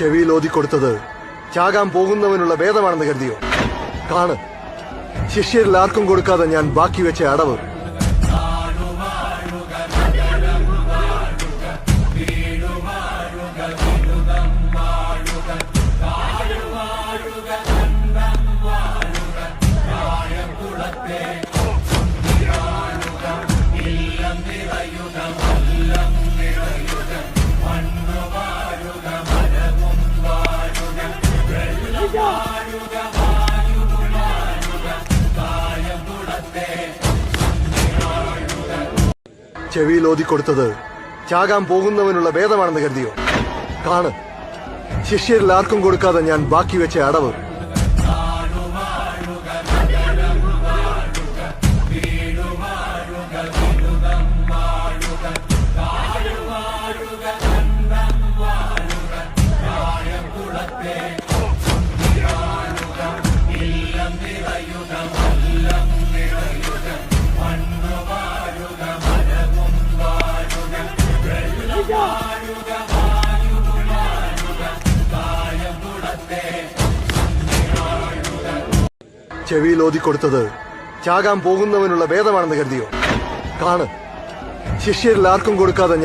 ചെവിയിൽ ഓതിക്കൊടുത്തത് ചാകാൻ പോകുന്നവനുള്ള വേദമാണെന്ന് കരുതിയോ? കാണ്. ശിഷ്യരിൽ ആർക്കും കൊടുക്കാതെ ഞാൻ ബാക്കി വെച്ച അടവ്. ചെവിയിൽ ഓതിക്കൊടുത്തത് ചാകാൻ പോകുന്നവനുള്ള വേദമാണെന്ന് കരുതിയോ? കാണ്. ശിഷ്യരിൽ ആർക്കും കൊടുക്കാതെ ഞാൻ ബാക്കി വെച്ച അടവ്. ചെവിയിൽ ഓതിക്കൊടുത്തത് ചാകാൻ പോകുന്നവനുള്ള വേദമാണെന്ന് കരുതിയോ? കാണ്. ശിഷ്യരിൽ ആർക്കും കൊടുക്കാതെ